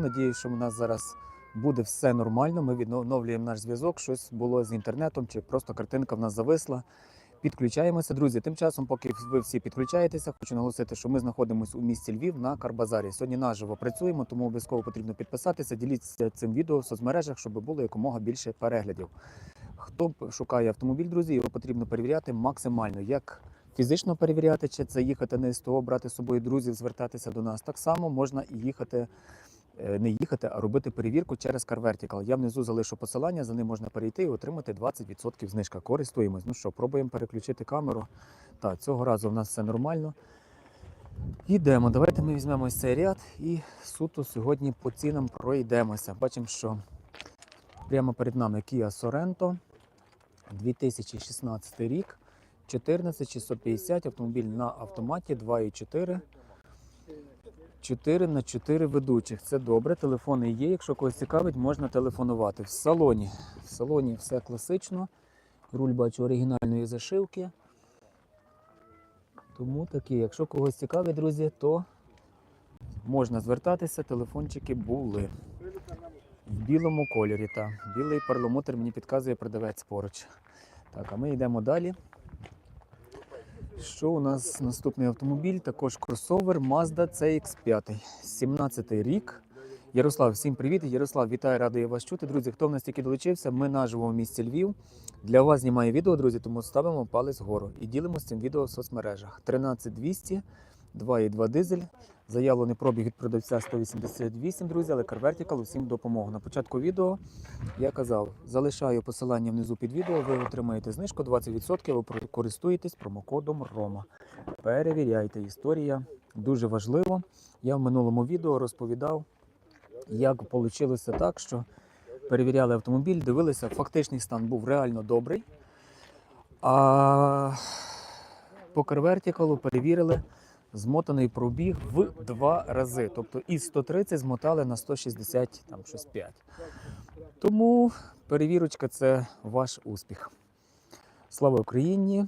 Надіюсь, що у нас зараз буде все нормально. Ми відновлюємо наш зв'язок. Щось було з інтернетом, чи просто картинка в нас зависла. Підключаємося, друзі. Тим часом, поки ви всі підключаєтеся, хочу наголосити, що ми знаходимося у місті Львів на Карбазарі. Сьогодні наживо працюємо, тому обов'язково потрібно підписатися, діліться цим відео в соцмережах, щоб було якомога більше переглядів. Хто шукає автомобіль, друзі, його потрібно перевіряти максимально. Як фізично перевіряти, чи це їхати на СТО, брати з собою друзів, звертатися до нас. Так само можна і їхати, не їхати, а робити перевірку через CarVertical. Я внизу залишу посилання, за ним можна перейти і отримати 20% знижка. Користуємось. Ну що, пробуємо переключити камеру. Так, цього разу в нас все нормально. Йдемо. Давайте ми візьмемо ось цей ряд і суто сьогодні по цінам пройдемося. Бачимо, що прямо перед нами Kia Sorento 2016 рік. 14650 автомобіль на автоматі 2,4. 4 на 4 ведучих. Це добре. Телефони є. Якщо когось цікавить, можна телефонувати. В салоні. В салоні все класично. Руль бачу оригінальної зашивки. Тому такі, якщо когось цікавить, друзі, то можна звертатися. Телефончики були. В білому кольорі. Та. Білий перламутр мені підказує продавець поруч. Так, а ми йдемо далі. Що у нас наступний автомобіль? Також кросовер Mazda CX5. 17 рік. Ярослав, всім привіт. Ярослав, вітаю, радий вас чути. Друзі, хто в нас тільки долучився, ми наживо в місті Львів. Для вас знімає відео, друзі, тому ставимо палець вгору і ділимося цим відео в соцмережах. 13200, 2,2 дизель. Заявлений пробіг від продавця 188, друзі, але CarVertical усім допомогу. На початку відео я казав, залишаю посилання внизу під відео, ви отримаєте знижку 20%, ви користуєтесь промокодом ROMA. Перевіряйте, історія дуже важливо. Я в минулому відео розповідав, як вийшло так, що перевіряли автомобіль, дивилися, фактичний стан був реально добрий. А по CarVertical перевірили змотаний пробіг в два рази. Тобто із 130 змотали на 160 там щось 5. Тому перевірочка це ваш успіх. Слава Україні!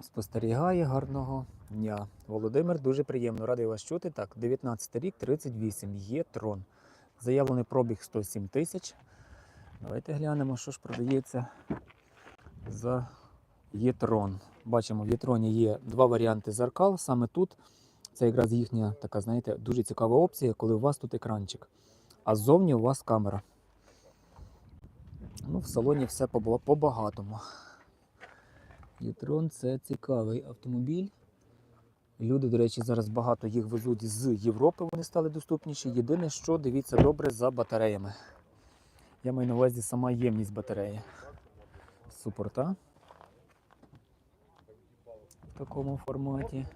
Спостерігає гарного дня. Володимир, дуже приємно, радий вас чути. Так, 19 рік, 38, є трон. Заявлений пробіг 107 тисяч. Давайте глянемо, що ж продається за Єтрон. Бачимо, в Єтроні є два варіанти зеркал. Саме тут це якраз їхня така, знаєте, дуже цікава опція, коли у вас тут екранчик, а ззовні у вас камера. Ну, В салоні все по- по-багатому. Єтрон це цікавий автомобіль. Люди, до речі, зараз багато їх везуть з Європи, вони стали доступніші. Єдине, що дивіться добре за батареями. Я маю на увазі сама ємність батареї. Супорта в такому форматі.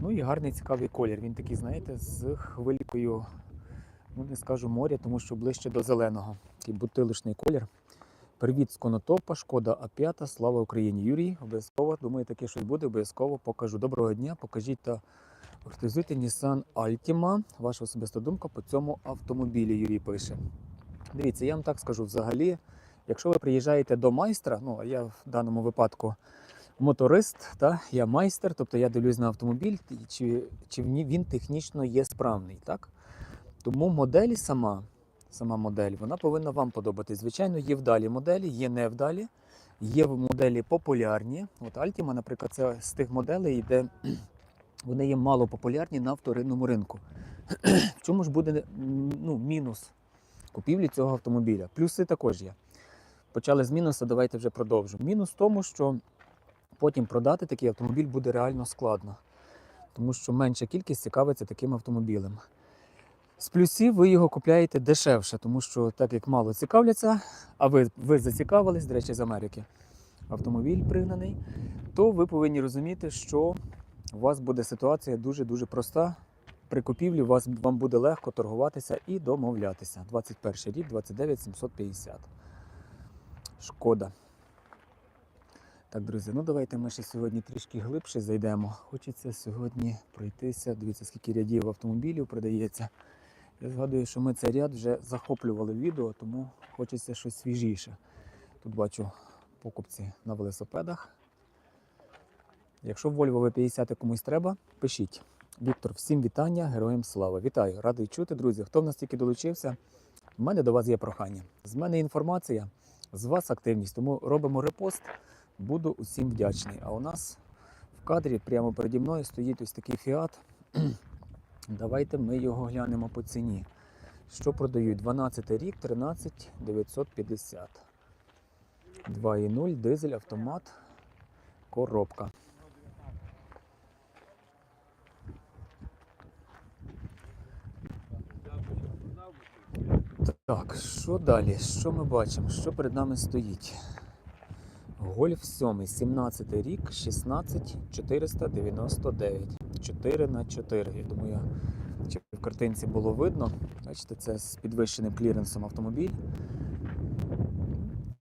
Ну і гарний цікавий колір. Він такий, знаєте, з хвилькою, ну не скажу моря, тому що ближче до зеленого. Такий бутилочний колір. Привіт з Конотопа, шкода А5, слава Україні. Юрій, обов'язково, думаю, таке щось буде, обов'язково покажу. Доброго дня, покажіть та авторизуйте Nissan Altima. Ваша особиста думка по цьому автомобілі, Юрій пише. Дивіться, я вам так скажу взагалі, якщо ви приїжджаєте до майстра, ну а я в даному випадку моторист, та, я майстер, тобто я дивлюсь на автомобіль, чи, чи він технічно є справний. Так? Тому модель сама, сама модель, вона повинна вам подобатись. Звичайно, є вдалі моделі, є невдалі, є моделі популярні. От Altima, наприклад, це з тих моделей, де вони є мало популярні на вторинному ринку. В чому ж буде ну, мінус купівлі цього автомобіля? Плюси також є. Почали з мінуса, давайте вже продовжимо. Мінус в тому, що потім продати такий автомобіль буде реально складно, тому що менша кількість цікавиться таким автомобілем. З плюсів ви його купляєте дешевше, тому що так як мало цікавляться, а ви, ви зацікавились, до речі, з Америки, автомобіль пригнаний, то ви повинні розуміти, що у вас буде ситуація дуже-дуже проста. При купівлі вас, вам буде легко торгуватися і домовлятися. 21 рік, 29 750. Шкода. Так, друзі, ну давайте ми ще сьогодні трішки глибше зайдемо. Хочеться сьогодні пройтися. Дивіться, скільки рядів автомобілів продається. Я згадую, що ми цей ряд вже захоплювали в відео, тому хочеться щось свіжіше. Тут бачу покупці на велосипедах. Якщо Volvo V50 комусь треба, пишіть. Віктор, всім вітання, героям слава. Вітаю, радий чути, друзі. Хто в нас тільки долучився? У мене до вас є прохання. З мене інформація, з вас активність. Тому робимо репост. Буду усім вдячний. А у нас в кадрі прямо переді мною стоїть ось такий фіат. Давайте ми його глянемо по ціні. Що продають? 12 рік, 13 950. 2,0 дизель, автомат, коробка. Так, що далі? Що ми бачимо? Що перед нами стоїть? Гольф 7, 17 рік, 16 499. 4 на 4. Я думаю, чи в картинці було видно. Бачите, це з підвищеним кліренсом автомобіль.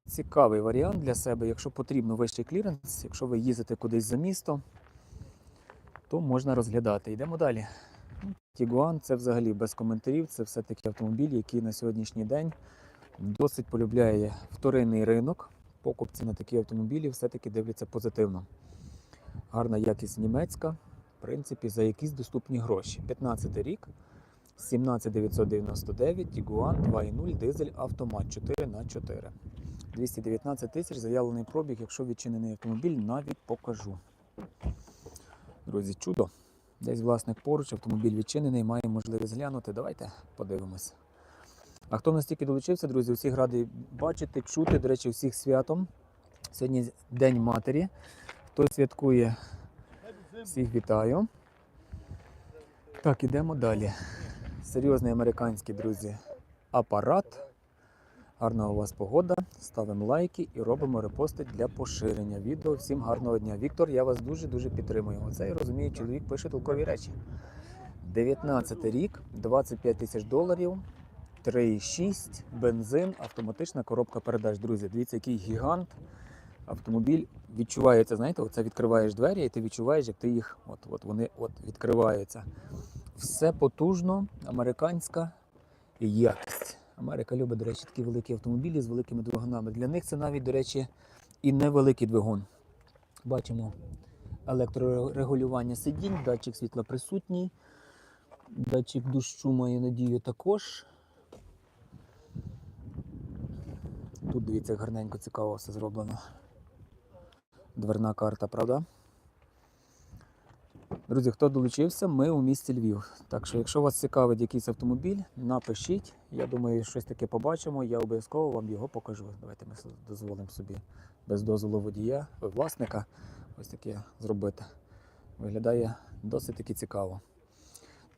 Цікавий варіант для себе. Якщо потрібно вищий кліренс, якщо ви їздите кудись за місто, то можна розглядати. Йдемо далі. Тігуан це взагалі без коментарів. Це все-таки автомобіль, який на сьогоднішній день досить полюбляє вторинний ринок. Покупці на такі автомобілі все-таки дивляться позитивно. Гарна якість німецька, в принципі, за якісь доступні гроші. 15 рік, 17999, Тігуан 2.0, дизель, автомат 4 на 4 219 тисяч заявлений пробіг. Якщо відчинений автомобіль, навіть покажу. Друзі, чудо. Десь власник поруч, автомобіль відчинений, має можливість глянути. Давайте подивимось. А хто в нас тільки долучився, друзі, усіх радий бачити, чути. До речі, всіх святом. Сьогодні День матері. Хто святкує, всіх вітаю. Так, ідемо далі. Серйозний американський, друзі, апарат. Гарна у вас погода. Ставимо лайки і робимо репости для поширення відео. Всім гарного дня. Віктор, я вас дуже-дуже підтримую. Оце я розумію, чоловік пише толкові речі. 19 рік, 25 тисяч доларів, 3,6, бензин, автоматична коробка передач. Друзі, дивіться, який гігант. Автомобіль відчувається, знаєте, оце відкриваєш двері, і ти відчуваєш, як ти їх, от, от вони от відкриваються. Все потужно, американська якість. Америка любить, до речі, такі великі автомобілі з великими двигунами. Для них це навіть, до речі, і невеликий двигун. Бачимо електрорегулювання сидінь, датчик світла присутній, датчик дощу, маю надію, також. Тут, дивіться, гарненько цікаво все зроблено. Дверна карта, правда? Друзі, хто долучився, ми у місті Львів. Так що, якщо вас цікавить якийсь автомобіль, напишіть. Я думаю, щось таке побачимо. Я обов'язково вам його покажу. Давайте ми дозволимо собі без дозволу водія, власника, ось таке зробити. Виглядає досить таки цікаво.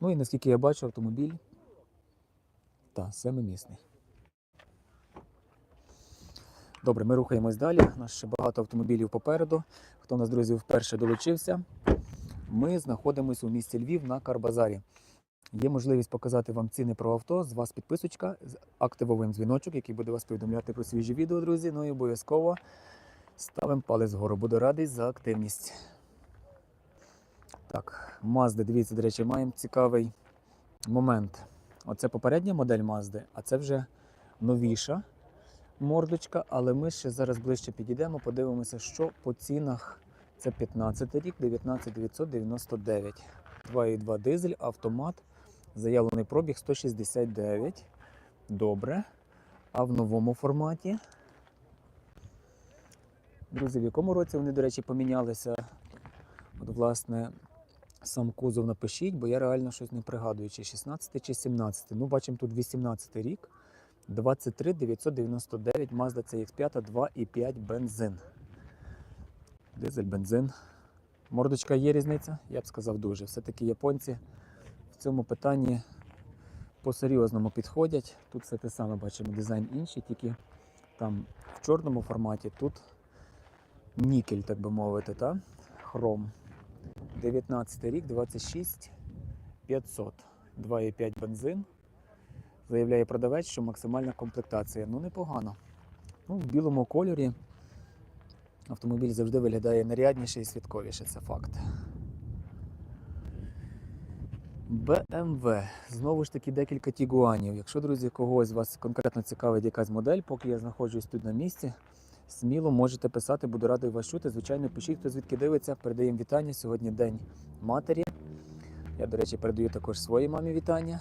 Ну і наскільки я бачу, автомобіль та семимісний. Добре, ми рухаємось далі. У нас ще багато автомобілів попереду. Хто у нас, друзі, вперше долучився, ми знаходимося у місті Львів на Карбазарі. Є можливість показати вам ціни про авто. З вас підписочка, з- активовуємо дзвіночок, який буде вас повідомляти про свіжі відео, друзі. Ну і обов'язково ставимо палець вгору. Буду радий за активність. Так, Mazda, дивіться, до речі, маємо цікавий момент. Оце попередня модель Mazda, а це вже новіша мордочка, але ми ще зараз ближче підійдемо, подивимося, що по цінах. Це 15 рік, 19 999. 2,2 дизель, автомат. Заявлений пробіг 169. Добре. А в новому форматі. Друзі, в якому році вони, до речі, помінялися? От, власне, сам кузов напишіть, бо я реально щось не пригадую, чи 16 чи 17. Ну, бачимо тут 18 рік. 23 999 Mazda CX5 2,5 бензин. Дизель, бензин. Мордочка є різниця? Я б сказав дуже. Все-таки японці в цьому питанні по-серйозному підходять. Тут все те саме бачимо, дизайн інший, тільки там в чорному форматі, тут нікель, так би мовити, та? хром. 19 рік, 26 500. 2,5 бензин. Заявляє продавець, що максимальна комплектація. Ну, непогано. Ну, в білому кольорі автомобіль завжди виглядає нарядніше і святковіше, це факт. BMW. Знову ж таки декілька тігуанів. Якщо, друзі, когось з вас конкретно цікавить якась модель, поки я знаходжусь тут на місці, сміло можете писати, буду радий вас чути. Звичайно, пишіть, хто звідки дивиться. Передаємо вітання. Сьогодні День матері. Я, до речі, передаю також своїй мамі вітання.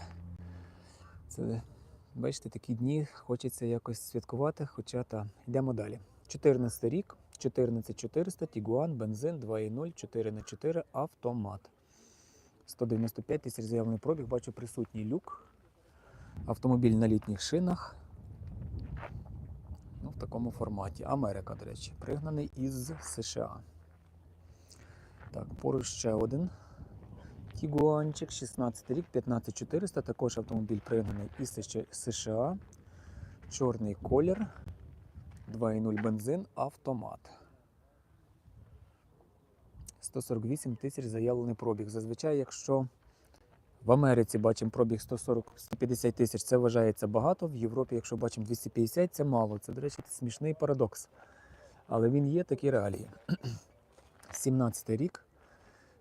Бачите, такі дні хочеться якось святкувати, хоча та йдемо далі. 14 рік, 14400, Тігуан, бензин 2.0, 4 х 4 автомат. 195 тисяч заявлений пробіг, бачу присутній люк. Автомобіль на літніх шинах. Ну, в такому форматі. Америка, до речі, пригнаний із США. Так, поруч ще один. Тігуанчик, 16 рік, 15400. Також автомобіль пригнаний із США. Чорний колір. 2.0 бензин, автомат. 148 тисяч заявлений пробіг. Зазвичай, якщо в Америці бачимо пробіг 140-150 тисяч, це вважається багато. В Європі, якщо бачимо 250, це мало. Це, до речі, смішний парадокс. Але він є такі реалії. 17 рік.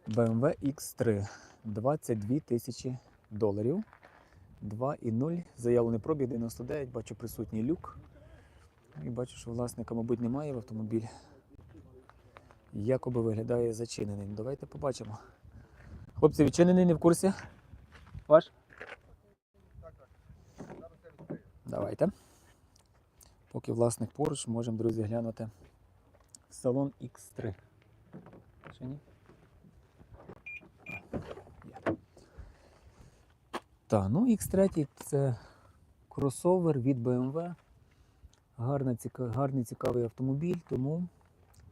BMW X3 22 тисячі доларів. 2,0. Заявлений пробіг 99. Бачу присутній люк. І бачу, що власника, мабуть, немає в автомобіль. Якоби виглядає зачиненим. Давайте побачимо. Хлопці, відчинений не в курсі? Ваш? Давайте. Поки власник поруч, можемо, друзі, глянути салон X3. Чи ні? Так, ну X3 це кросовер від BMW. Гарна, ціка- гарний цікавий автомобіль, тому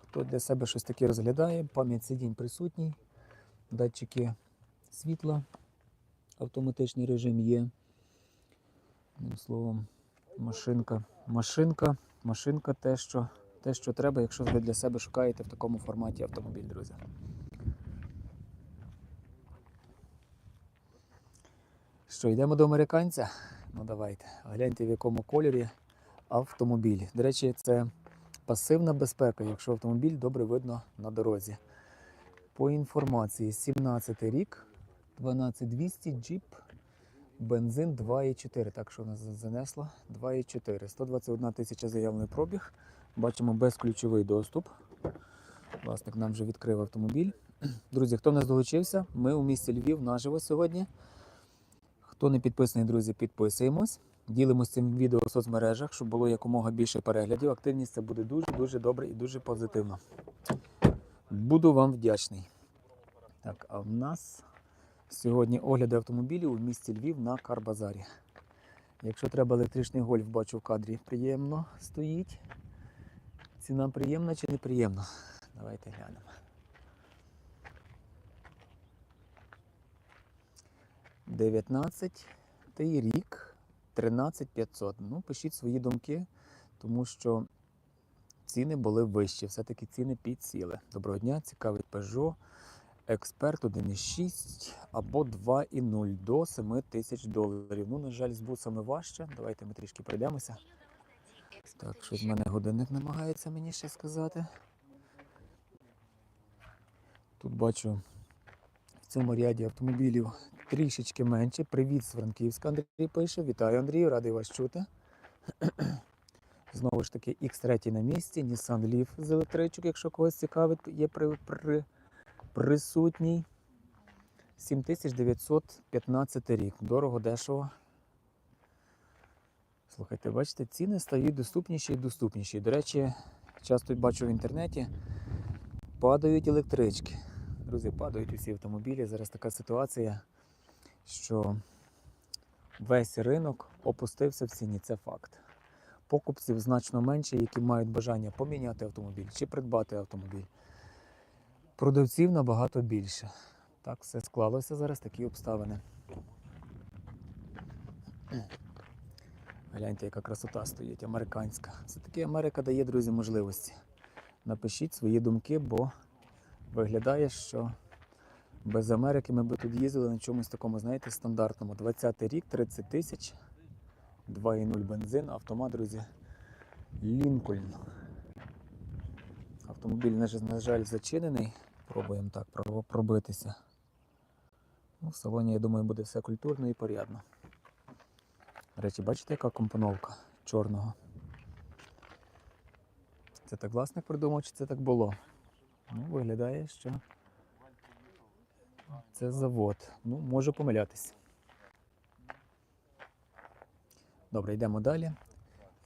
хто для себе щось таке розглядає, пам'ять сидінь присутній, датчики світла, автоматичний режим є. Одним словом, машинка, машинка, машинка те, що, те, що треба, якщо ви для себе шукаєте в такому форматі автомобіль, друзі. Що, йдемо до американця? Ну давайте. Гляньте, в якому кольорі автомобіль. До речі, це пасивна безпека, якщо автомобіль добре видно на дорозі. По інформації, 17 рік, 12200 джіп, бензин 2,4. Так що нас занесло 2,4. 121 тисяча заявлений пробіг. Бачимо безключовий доступ. Власник нам вже відкрив автомобіль. Друзі, хто в нас долучився, ми у місті Львів наживо сьогодні. Хто не підписаний, друзі, підписуємось. Ділимося цим відео в соцмережах, щоб було якомога більше переглядів. Активність це буде дуже-дуже добре і дуже позитивно. Буду вам вдячний. Так, а в нас сьогодні огляди автомобілів у місті Львів на Карбазарі. Якщо треба електричний гольф, бачу в кадрі приємно стоїть. Ціна приємна чи неприємна? Давайте глянемо. Дев'ятнадцятий рік, 13500. Ну, пишіть свої думки, тому що ціни були вищі. Все-таки ціни підсіли. Доброго дня, цікавить Peugeot Експерт 1.6 або 2.0 до 7 тисяч доларів. Ну, на жаль, з бусами важче. Давайте ми трішки пройдемося. Так, щось в мене годинник намагається мені ще сказати. Тут бачу в цьому ряді автомобілів трішечки менше. Привіт з Франківська, Андрій пише. Вітаю, Андрію, радий вас чути. Знову ж таки, X3 на місці, Nissan Leaf з електричок, якщо когось цікавить, є при, при, присутній. 7915 рік. Дорого, дешево. Слухайте, бачите, ціни стають доступніші і доступніші. До речі, часто бачу в інтернеті, падають електрички. Друзі, падають усі автомобілі. Зараз така ситуація, що весь ринок опустився в ціні. Це факт. Покупців значно менше, які мають бажання поміняти автомобіль чи придбати автомобіль. Продавців набагато більше. Так все склалося зараз, такі обставини. Гляньте, яка красота стоїть, американська. Це таки Америка дає, друзі, можливості. Напишіть свої думки, бо виглядає, що без Америки ми би тут їздили на чомусь такому, знаєте, стандартному. 20-й рік, 30 тисяч, 2,0 бензин, автомат, друзі. Лінкольн. Автомобіль, на жаль, зачинений. Пробуємо так пробитися. Ну, в салоні, я думаю, буде все культурно і порядно. До речі, бачите, яка компоновка чорного? Це так власник придумав, чи це так було? Ну, виглядає, що це завод. Ну, можу помилятись. Добре, йдемо далі.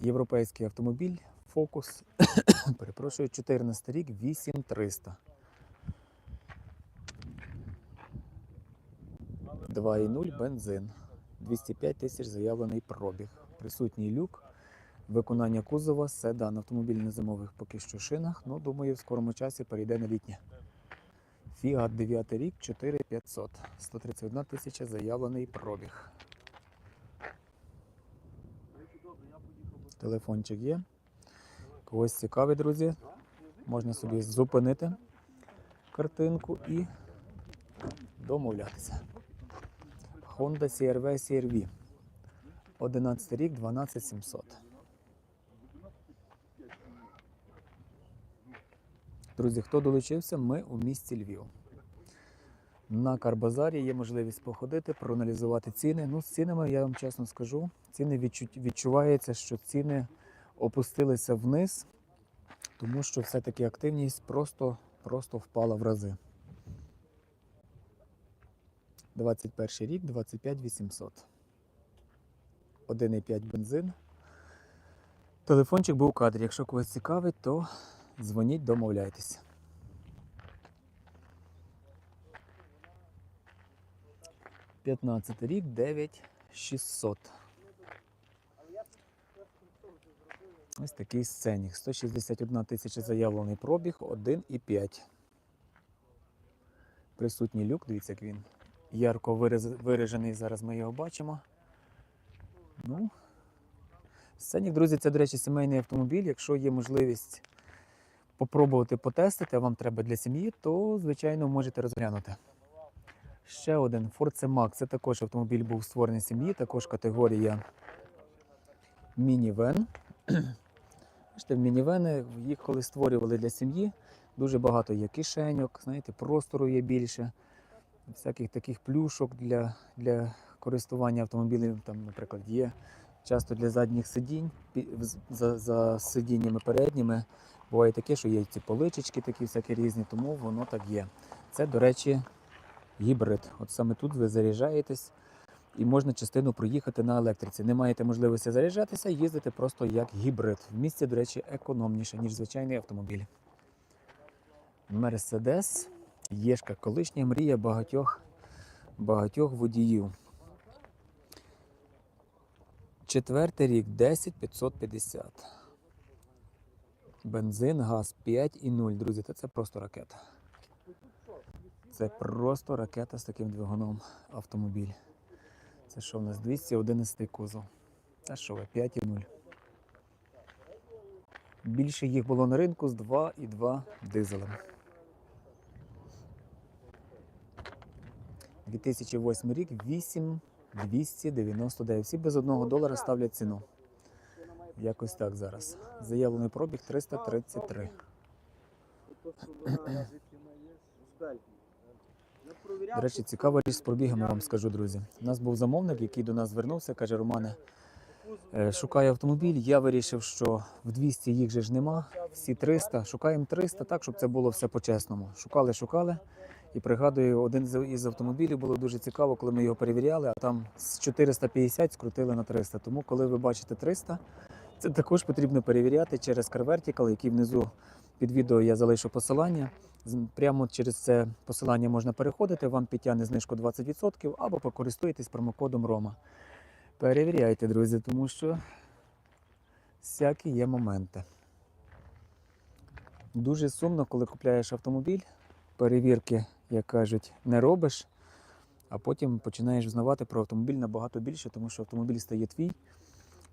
Європейський автомобіль Focus. Перепрошую, 14 рік, 8300. 2,0 бензин. 205 тисяч заявлений пробіг. Присутній люк. Виконання кузова седан. Автомобіль на зимових поки що шинах. Ну, думаю, в скорому часі перейде на літнє. Фіат 9 рік, 4500. 131 тисяча заявлений пробіг. Телефончик є. Когось цікавий, друзі. Можна собі зупинити картинку і домовлятися. Honda CRV CRV. 11 рік, 12700. Друзі, хто долучився, ми у місті Львів. На Карбазарі є можливість походити, проаналізувати ціни. Ну, з цінами я вам чесно скажу, ціни відчу- відчувається, що ціни опустилися вниз, тому що все-таки активність просто, просто впала в рази. 21 рік, 25 800. 1,5 бензин. Телефончик був у кадрі. Якщо когось цікавить, то дзвоніть, домовляйтесь. П'ятнадцятий рік, 9600. Ось такий сценік. 161 тисяча заявлений пробіг, 1,5. Присутній люк, дивіться, як він ярко виражений. Зараз ми його бачимо. Ну, Сценік, друзі, це, до речі, сімейний автомобіль. Якщо є можливість попробувати потестити, а вам треба для сім'ї, то, звичайно, можете розглянути. Ще один Ford C-Max. Це також автомобіль був створений сім'ї, також категорія мінівен. Бачите, мінівени їх коли створювали для сім'ї, дуже багато є кишеньок, знаєте, простору є більше, всяких таких плюшок для, для користування автомобілем, там, наприклад, є часто для задніх сидінь, за, за сидіннями передніми. Буває таке, що є ці поличечки такі всякі різні, тому воно так є. Це, до речі, гібрид. От саме тут ви заряджаєтесь і можна частину проїхати на електриці. Не маєте можливості заряджатися, їздите просто як гібрид. В місті, до речі, економніше, ніж звичайний автомобіль. Мерседес, Єшка, колишня мрія багатьох, багатьох водіїв. Четвертий рік 10 550. Бензин, газ 5 і 0, друзі, та це просто ракета. Це просто ракета з таким двигуном автомобіль. Це що в нас 211 кузов. Та що ви, 5 і 0. Більше їх було на ринку з 2,2 дизелем. 2008 рік 8 299. Всі без одного долара ставлять ціну. Якось так зараз. Заявлений пробіг 333. До речі, цікава річ з пробігами вам скажу, друзі. У нас був замовник, який до нас звернувся, каже: Романе, е, шукаю автомобіль. Я вирішив, що в 200 їх же ж нема, всі 300. Шукаємо 300, так, щоб це було все по-чесному. Шукали, шукали. І пригадую, один із автомобілів було дуже цікаво, коли ми його перевіряли, а там з 450 скрутили на 300. Тому, коли ви бачите 300, це також потрібно перевіряти через CarVertical, який внизу під відео я залишу посилання. Прямо через це посилання можна переходити, вам підтягне знижку 20% або покористуєтесь промокодом Рома. Перевіряйте, друзі, тому що всякі є моменти. Дуже сумно, коли купляєш автомобіль, перевірки, як кажуть, не робиш, а потім починаєш взнавати про автомобіль набагато більше, тому що автомобіль стає твій,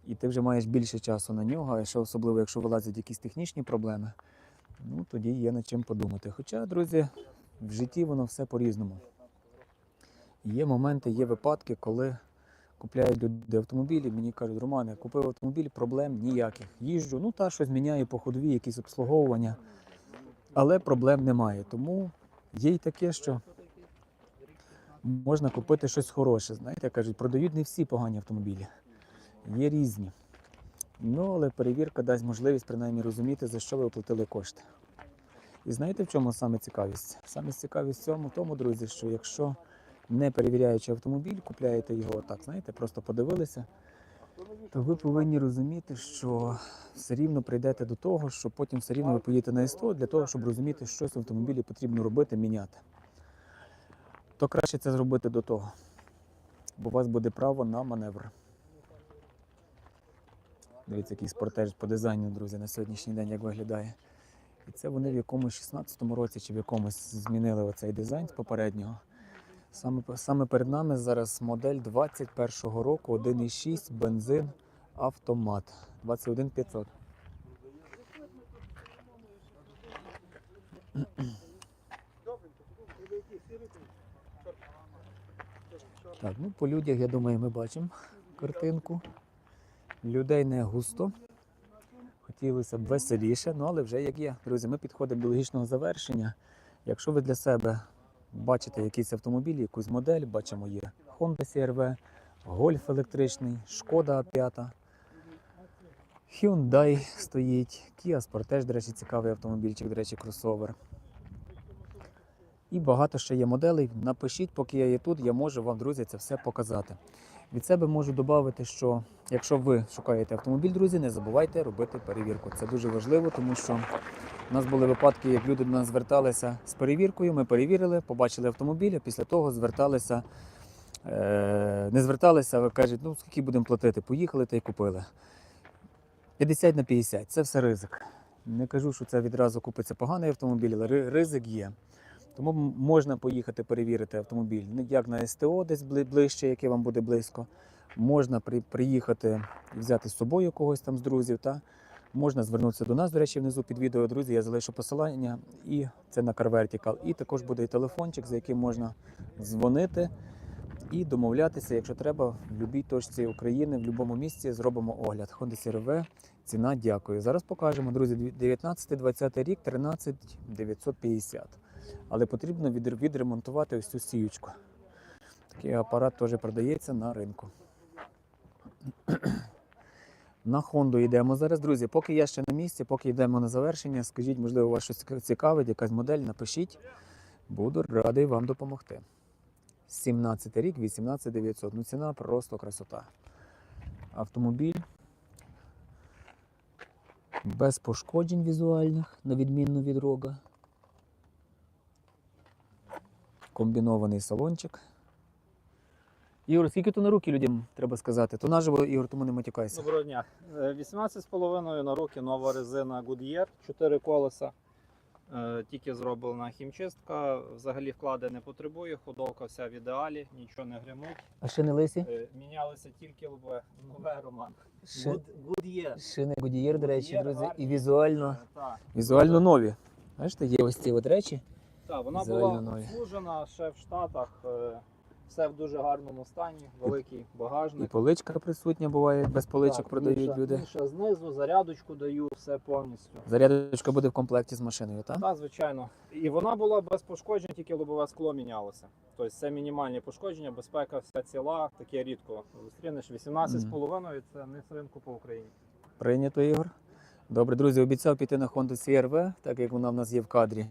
і ти вже маєш більше часу на нього, а ще особливо, якщо вилазять якісь технічні проблеми, ну тоді є над чим подумати. Хоча, друзі, в житті воно все по-різному. Є моменти, є випадки, коли купляють люди автомобілі, мені кажуть, Романе, купив автомобіль, проблем ніяких. Їжджу, ну та щось міняю по ходові, якісь обслуговування, але проблем немає. Тому є й таке, що можна купити щось хороше. Знаєте, кажуть, продають не всі погані автомобілі. Є різні. Ну, але перевірка дасть можливість принаймні розуміти, за що ви оплатили кошти. І знаєте, в чому саме цікавість? Саме цікавість в цьому, тому, друзі, що якщо не перевіряючи автомобіль, купляєте його так, знаєте, просто подивилися, то ви повинні розуміти, що все рівно прийдете до того, що потім все рівно ви поїдете на СТО для того, щоб розуміти, що в автомобілі потрібно робити, міняти. То краще це зробити до того, бо у вас буде право на маневр. Дивіться, який спортеж по дизайну, друзі, на сьогоднішній день як виглядає. І це вони в якомусь 16-му році чи в якомусь змінили оцей дизайн з попереднього. Саме, саме перед нами зараз модель 21-го року, 1,6 бензин автомат 21500. Так, ну по людях, я думаю, ми бачимо картинку. Людей не густо. Хотілося б веселіше, ну але вже як є. Друзі, ми підходимо до логічного завершення. Якщо ви для себе бачите якийсь автомобіль, якусь модель, бачимо є Honda CR-V, Golf електричний, Шкода А5, Hyundai стоїть, Kia Sportage, до речі, цікавий автомобільчик, до речі, кросовер. І багато ще є моделей. Напишіть, поки я є тут, я можу вам, друзі, це все показати. Від себе можу додати, що якщо ви шукаєте автомобіль, друзі, не забувайте робити перевірку. Це дуже важливо, тому що у нас були випадки, як люди до нас зверталися з перевіркою. Ми перевірили, побачили автомобіль, а після того зверталися, е, не зверталися, а кажуть, ну скільки будемо платити? Поїхали та й купили. 50 на 50 це все ризик. Не кажу, що це відразу купиться поганий автомобіль, але ризик є. Тому можна поїхати перевірити автомобіль ну, як на СТО, десь ближче, яке вам буде близько. Можна при, приїхати і взяти з собою когось там з друзів. Та? Можна звернутися до нас, до речі, внизу під відео, друзі, я залишу посилання, і це на Car Vertical. І також буде і телефончик, за яким можна дзвонити і домовлятися, якщо треба, в будь-якій точці України, в будь-якому місці зробимо огляд. Honda CR-V, ціна дякую. Зараз покажемо, друзі, 19-20 рік, 13 950. Але потрібно відремонтувати ось цю сіючку. Такий апарат теж продається на ринку. На Хонду йдемо зараз, друзі. Поки я ще на місці, поки йдемо на завершення, скажіть, можливо, вас щось цікавить, якась модель, напишіть. Буду радий вам допомогти. 17 рік, 18 900. Ну ціна просто красота. Автомобіль без пошкоджень візуальних, на відміну від рога. Комбінований салончик. Ігор, скільки то на руки людям треба сказати? То наживо, Ігор, тому не матюкайся. Доброго дня. Е, 18,5 на руки нова резина Goodyear, 4 колеса. Е, Тільки зроблена хімчистка. Взагалі вклади не потребує, ходовка вся в ідеалі, нічого не гримить. А шини лисі? Е, Мінялися тільки лобе. Нове Роман. Ши... Goodyear. Шини Goodyear, до речі, Goodyear друзі, гарні. і візуально, Е, Так, візуально нові. Бачите, є ось ці от речі. Так, вона була обслужена ще в Штатах. е, Все в дуже гарному стані, великий І багажник. поличка присутня буває, без поличок Так, продають ніша- люди. ніша знизу, зарядочку даю, все повністю. Зарядочка буде в комплекті з машиною, так? Так, звичайно. І вона була без пошкоджень, тільки лобове скло мінялося. Тобто це мінімальні пошкодження, безпека вся ціла, таке рідко. Зустрінеш 18,5 це не з ринку по Україні. Прийнято, Ігор. Добре, друзі, обіцяв піти на Honda CR-V, так як вона в нас є в кадрі.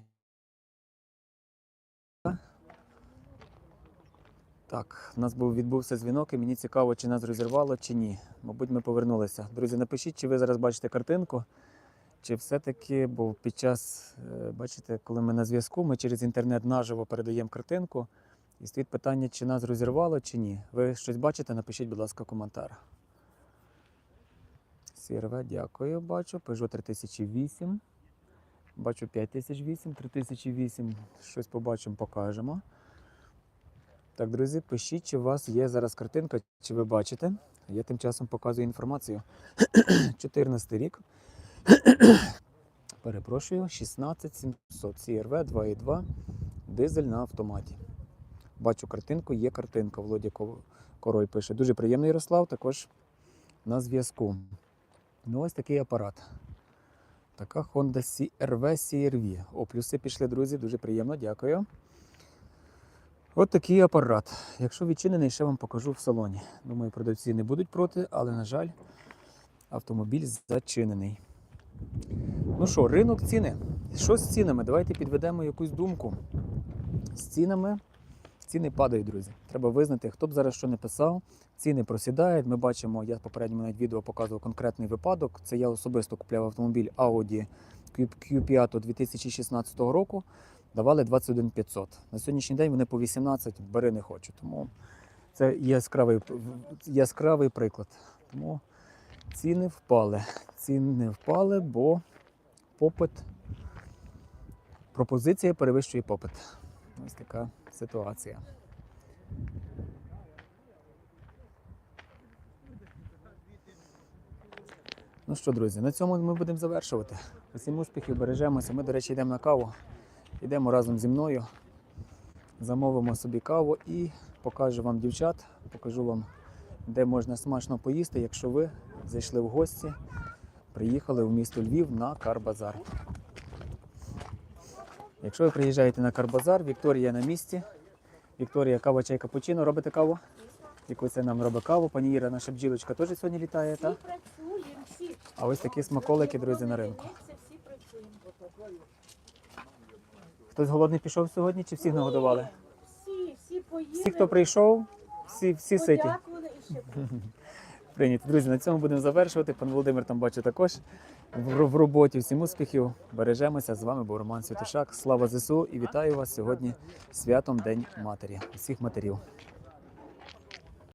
Так, у нас був відбувся дзвінок, і мені цікаво, чи нас розірвало, чи ні. Мабуть, ми повернулися. Друзі, напишіть, чи ви зараз бачите картинку, чи все-таки, бо під час, е, бачите, коли ми на зв'язку, ми через інтернет наживо передаємо картинку. І стоїть питання, чи нас розірвало, чи ні. Ви щось бачите, напишіть, будь ласка, коментар. CRV, дякую, бачу. Peugeot 3008. Бачу 5008, 3008. Щось побачимо, покажемо. Так, друзі, пишіть, чи у вас є зараз картинка, чи ви бачите. Я тим часом показую інформацію. 14 рік. Перепрошую, 16700 CRV 2.2, дизель на автоматі. Бачу картинку, є картинка. Володя Король пише. Дуже приємно, Ярослав, також на зв'язку. Ну, ось такий апарат. Така Honda CRV CRV. О, плюси пішли, друзі, дуже приємно, дякую. От такий апарат. Якщо відчинений, ще вам покажу в салоні. Думаю, продавці не будуть проти, але, на жаль, автомобіль зачинений. Ну що, ринок ціни. Що з цінами? Давайте підведемо якусь думку. З цінами Ціни падають, друзі. Треба визнати, хто б зараз що не писав, ціни просідають. Ми бачимо, я в попередньому навіть відео показував конкретний випадок. Це я особисто купляв автомобіль Audi Q5 2016 року. Давали 21 500. На сьогоднішній день вони по 18, бери не хочу. Тому це яскравий, яскравий приклад. Тому ціни впали. Ціни впали, бо попит, пропозиція перевищує попит. Ось така ситуація. Ну що, друзі, на цьому ми будемо завершувати. Усім успіхів, бережемося. Ми, до речі, йдемо на каву. Йдемо разом зі мною. Замовимо собі каву і покажу вам дівчат, покажу вам, де можна смачно поїсти, якщо ви зайшли в гості, приїхали в місто Львів на Карбазар. Якщо ви приїжджаєте на Карбазар, Вікторія на місці. Вікторія, кава, чай, капучино. Робите каву? Яку це нам робить каву. Пані Іра, наша бджілочка, теж сьогодні літає, так? А ось такі смаколики, друзі, на ринку. Всі працюємо. Хтось голодний пішов сьогодні чи всіх нагодували? Всі, всі поїли. Всі, хто прийшов, всі, всі ситі. І ще Прийнято. Друзі, на цьому будемо завершувати. Пан Володимир там бачу також в, в роботі. Всім успіхів. Бережемося. З вами був Роман Святошак. Слава ЗСУ і вітаю вас сьогодні святом День Матері. Усіх матерів.